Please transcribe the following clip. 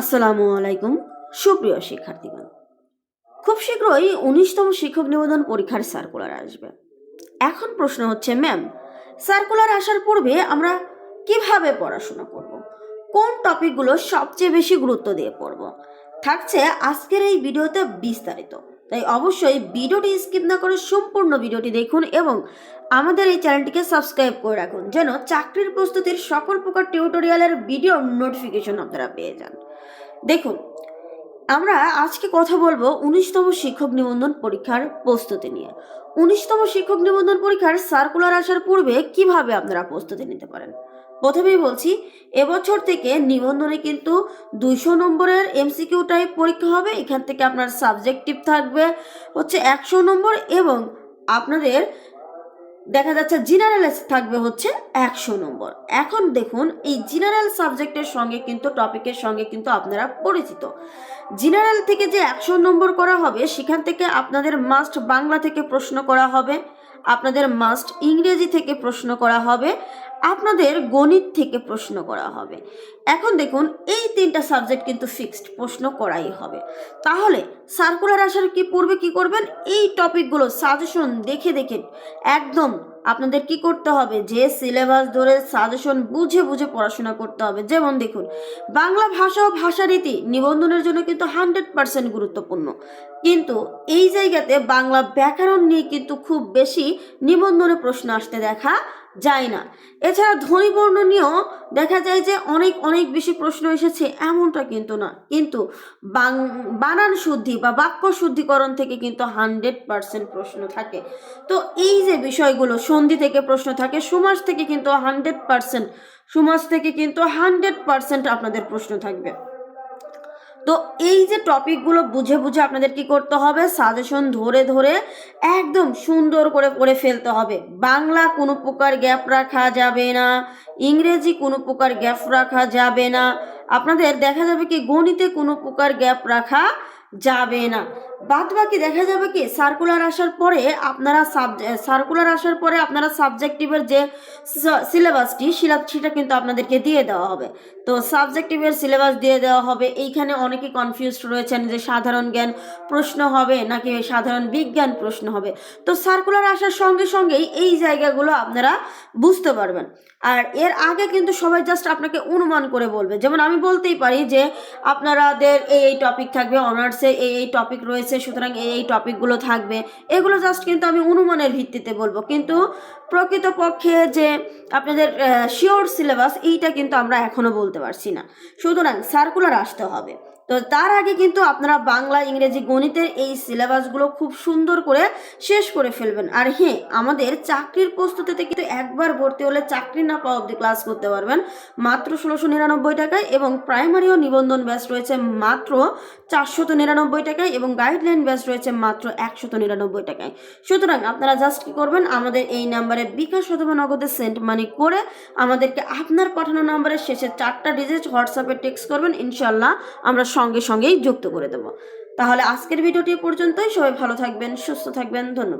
আসসালামু আলাইকুম, সুপ্রিয় শিক্ষার্থীগণ। খুব শীঘ্রই উনিশতম শিক্ষক নিবেদন পরীক্ষার সার্কুলার আসবে। এখন প্রশ্ন হচ্ছে ম্যাম সার্কুলার আসার পূর্বে আমরা কীভাবে পড়াশোনা করব। কোন টপিকগুলো সবচেয়ে বেশি গুরুত্ব দিয়ে পড়ব? থাকছে আজকের এই ভিডিওতে বিস্তারিত। তাই অবশ্যই ভিডিওটি স্কিপ না করে সম্পূর্ণ ভিডিওটি দেখুন এবং আমাদের এই চ্যানেলটিকে সাবস্ক্রাইব করে রাখুন, যেন চাকরির প্রস্তুতির সকল প্রকার টিউটোরিয়ালের ভিডিও নোটিফিকেশন আপনারা পেয়ে যান। দেখুন, আমরা আজকে কথা বলব উনিশতম শিক্ষক নিবন্ধন পরীক্ষার প্রস্তুতি নিয়ে। উনিশতম শিক্ষক নিবন্ধন পরীক্ষার সার্কুলার আসার পূর্বে কীভাবে আপনারা প্রস্তুতি নিতে পারেন? প্রথমেই বলছি, এবছর থেকে নিবন্ধনে কিন্তু দুইশো নম্বরের এমসিকিউ টাইপ পরীক্ষা হবে। এখান থেকে আপনার সাবজেক্টিভ থাকবে হচ্ছে একশো নম্বর এবং আপনাদের দেখা যাচ্ছে জেনারেল থাকবে হচ্ছে একশো নম্বর। এখন দেখুন, এই জেনারেল সাবজেক্টের সঙ্গে কিন্তু টপিকের সঙ্গে কিন্তু আপনারা পরিচিত। জেনারেল থেকে যে একশো নম্বর করা হবে, সেখান থেকে আপনাদের মাস্ট বাংলা থেকে প্রশ্ন করা হবে, আপনাদের মাস্ট ইংরেজি থেকে প্রশ্ন করা হবে আপনাদের গণিত থেকে প্রশ্ন করা হবে। এখন দেখুন, এই তিনটা সাবজেক্ট কিন্তু ফিক্সড প্রশ্ন করাই হবে। তাহলে সার্কুলার আসার কি পূর্বে কি করবেন? এই টপিকগুলো সাজেশন দেখে দেখে একদম আপনাদের কি করতে হবে? যে সিলেবাস ধরে সাজেশন বুঝে বুঝে পড়াশোনা করতে হবে। যেমন দেখুন, বাংলা ভাষা ও ভাষারীতি নিবন্ধনের জন্য কিন্তু হান্ড্রেড পার্সেন্ট গুরুত্বপূর্ণ। কিন্তু এই জায়গাতে বাংলা ব্যাকরণ নিয়ে কিন্তু খুব বেশি নিবন্ধনে প্রশ্ন আসতে দেখা যায় না। এছাড়া ধ্বনিবর্ণ নিয়েও দেখা যায় যে অনেক অনেক বেশি প্রশ্ন এসেছে এমনটা কিন্তু না। কিন্তু বাং- বানান শুদ্ধি বা বাক্য শুদ্ধিকরণ থেকে কিন্তু হান্ড্রেড পার্সেন্ট প্রশ্ন থাকে। তো এই যে বিষয়গুলো, সন্ধি থেকে প্রশ্ন থাকে সমাজ থেকে কিন্তু হান্ড্রেড পার্সেন্ট সমাজ থেকে কিন্তু হান্ড্রেড পার্সেন্ট আপনাদের প্রশ্ন থাকবে। তো এই যে টপিকগুলো বুঝে বুঝে আপনাদের কি করতে হবে? সাজেশন ধরে ধরে একদম সুন্দর করে পড়ে ফেলতে হবে। বাংলা কোনো প্রকার গ্যাপ রাখা যাবে না। ইংরেজি কোনো প্রকার গ্যাপ রাখা যাবে না। আপনাদের দেখা যাবে কি গণিতে কোনো প্রকার গ্যাপ রাখা যাবে না। বাদ বাকি দেখা যাবে কি সার্কুলার আসার পরে আপনারা সার্কুলার আসার পরে আপনারা সাবজেক্টিভের যে সিলেবাসটি সেটা কিন্তু আপনাদেরকে দিয়ে দেওয়া হবে। তো সাবজেক্টিভের সিলেবাস দিয়ে দেওয়া হবে। এইখানে অনেকে কনফিউজড রয়েছেন যে সাধারণ জ্ঞান প্রশ্ন হবে নাকি সাধারণ বিজ্ঞান প্রশ্ন হবে। তো সার্কুলার আসার সঙ্গে সঙ্গেই এই জায়গাগুলো আপনারা বুঝতে পারবেন। আর এর আগে কিন্তু সবাই জাস্ট আপনাকে অনুমান করে বলবে। যেমন আমি বলতেই পারি যে আপনারাদের এই এই টপিক থাকবে অনার্সে এই এই টপিক রয়েছে। সুতরাং এই এই টপিকগুলো থাকবে। এগুলো জাস্ট কিন্তু আমি অনুমানের ভিত্তিতে বলব। কিন্তু প্রকৃতপক্ষে যে আপনাদের শিওর সিলেবাস এইটা কিন্তু আমরা এখনও বলতে পারছি না। সুতরাং সার্কুলার আসতে হবে। তো তার আগে কিন্তু আপনারা বাংলা, ইংরেজি গণিতের এই সিলেবাসগুলো খুব সুন্দর করে শেষ করে ফেলবেন। আর হ্যাঁ আমাদের চাকরির প্রস্তুতিতে কিন্তু একবার ভর্তি হলে চাকরি না পাওয়া অব্দি ক্লাস করতে পারবেন। মাত্র ষোলোশো নিরানব্বই টাকায় এবং প্রাইমারি ও নিবন্ধন ব্যাচ রয়েছে মাত্র চারশত নিরানব্বই টাকায় এবং গাইডলাইন ব্যাচ রয়েছে মাত্র একশত নিরানব্বই টাকায়। সুতরাং আপনারা জাস্ট কি করবেন, আমাদের এই নাম্বারে বিকাশ অথবা নগদে সেন্ট মানি করে আমাদেরকে আপনার পাঠানো নাম্বারের শেষে চারটা ডিজিট হোয়াটসঅ্যাপে টেক্সট করবেন। ইনশাল্লাহ আমরা সঙ্গে সঙ্গেই যুক্ত করে দেবো। তাহলে আজকের ভিডিওটি পর্যন্তই। সবাই ভালো থাকবেন, সুস্থ থাকবেন। ধন্যবাদ।